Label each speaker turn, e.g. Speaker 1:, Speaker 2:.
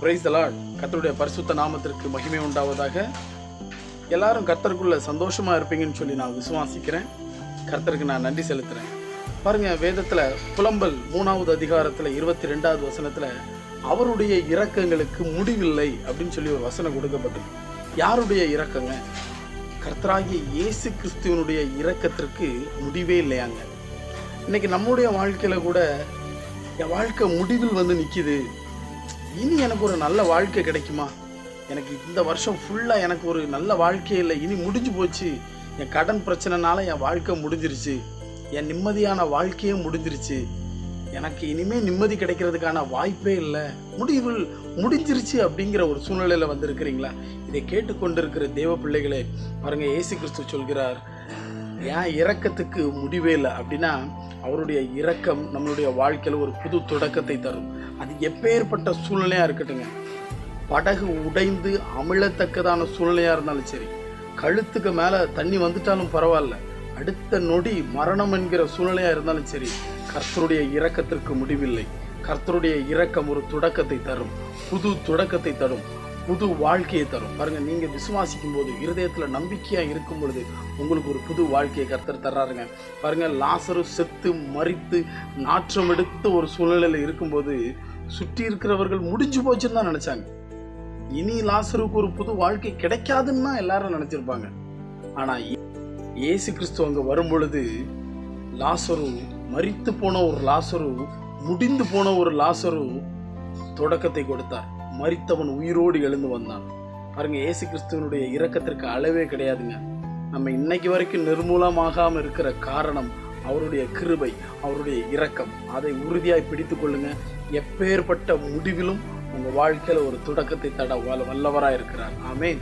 Speaker 1: Price தலாட் கர்த்தருடைய பரிசுத்த நாமத்திற்கு மகிமை உண்டாவதாக. எல்லாரும் கர்த்தருக்குள்ள சந்தோஷமா இருப்பீங்கன்னு சொல்லி நான் விசுவாசிக்கிறேன். கர்த்தருக்கு நான் நன்றி செலுத்துறேன். பாருங்க வேதத்துல புலம்பல் மூணாவது அதிகாரத்துல இருபத்தி ரெண்டாவது வசனத்துல அவருடைய இரக்கங்களுக்கு முடிவில்லை அப்படின்னு சொல்லி ஒரு வசனம் கொடுக்கப்பட்டது யாருடைய இரக்கங்க? கர்த்தராகிய இயேசு கிறிஸ்துவனுடைய இரக்கத்திற்கு முடிவே இல்லையாங்க. இன்னைக்கு நம்முடைய வாழ்க்கையில கூட என் வாழ்க்கை முடிவில் வந்து நிற்கிது இனி எனக்கு ஒரு நல்ல வாழ்க்கை கிடைக்குமா? எனக்கு இந்த வருஷம் ஃபுல்லாக எனக்கு ஒரு நல்ல வாழ்க்கையே இல்லை. இனி முடிஞ்சு போச்சு. என் கடன் பிரச்சனைனால என் வாழ்க்கை முடிஞ்சிருச்சு. என் நிம்மதியான வாழ்க்கையே முடிஞ்சிருச்சு. எனக்கு இனிமே நிம்மதி கிடைக்கிறதுக்கான வாய்ப்பே இல்லை. முடிவில் முடிஞ்சிருச்சு அப்படிங்கிற ஒரு சூழ்நிலையில் வந்திருக்கிறீங்களா? இதை கேட்டுக்கொண்டிருக்கிற தேவ பிள்ளைகளே பாருங்க ஏசு கிறிஸ்து சொல்கிறார். ஏன் இறக்கத்துக்கு முடிவே இல்லை அப்படின்னா அவருடைய இரக்கம் நம்மளுடைய வாழ்க்கையில் ஒரு புது தொடக்கத்தை தரும். அது எப்பேற்பட்ட சூழ்நிலையாக இருக்கட்டுங்க. படகு உடைந்து அமிழத்தக்கதான சூழ்நிலையாக இருந்தாலும் சரி கழுத்துக்கு மேலே தண்ணி வந்துட்டாலும் பரவாயில்ல. அடுத்த நொடி மரணம் என்கிற சூழ்நிலையாக இருந்தாலும் சரி கர்த்தருடைய இரக்கத்திற்கு முடிவில்லை. கர்த்தருடைய இரக்கம் ஒரு தொடக்கத்தை தரும். புது தொடக்கத்தை தரும். புது வாழ்க்கையை தரும். பாருங்க நீங்க விசுவாசிக்கும் போது இருதயத்துல நம்பிக்கையா இருக்கும் பொழுது உங்களுக்கு ஒரு புது வாழ்க்கையை கர்த்தர் தர்றாருங்க. பாருங்க லாசரு செத்து மறித்து நாற்றம் எடுத்த ஒரு சூழ்நிலையில இருக்கும்போது சுற்றி இருக்கிறவர்கள் முடிஞ்சு போச்சுன்னு தான் நினைச்சாங்க. இனி லாசருக்கு ஒரு புது வாழ்க்கை கிடைக்காதுன்னு தான் எல்லாரும் நினைச்சிருப்பாங்க. ஆனா இயேசு கிறிஸ்துவ அங்க வரும்பொழுது லாசரு மறித்து போன ஒரு லாசரு முடிந்து போன ஒரு லாசரு தொடக்கத்தை கொடுத்தார். மறித்தவன் உயிரோடு எழுந்து வந்தான். பாருங்க இயேசு கிறிஸ்துவனுடைய இரக்கத்திற்கு அளவே கிடையாதுங்க. நம்ம இன்னைக்கு வரைக்கும் நிர்மூலமாகாம இருக்கிற காரணம் அவருடைய கிருபை அவருடைய இரக்கம். அதை உறுதியாய் பிடித்து கொள்ளுங்க. எப்பேற்பட்ட முடிவிலும் உங்க வாழ்க்கையில ஒரு தொடக்கத்தை தட வல்லவராக இருக்கிறார் ஆமென்.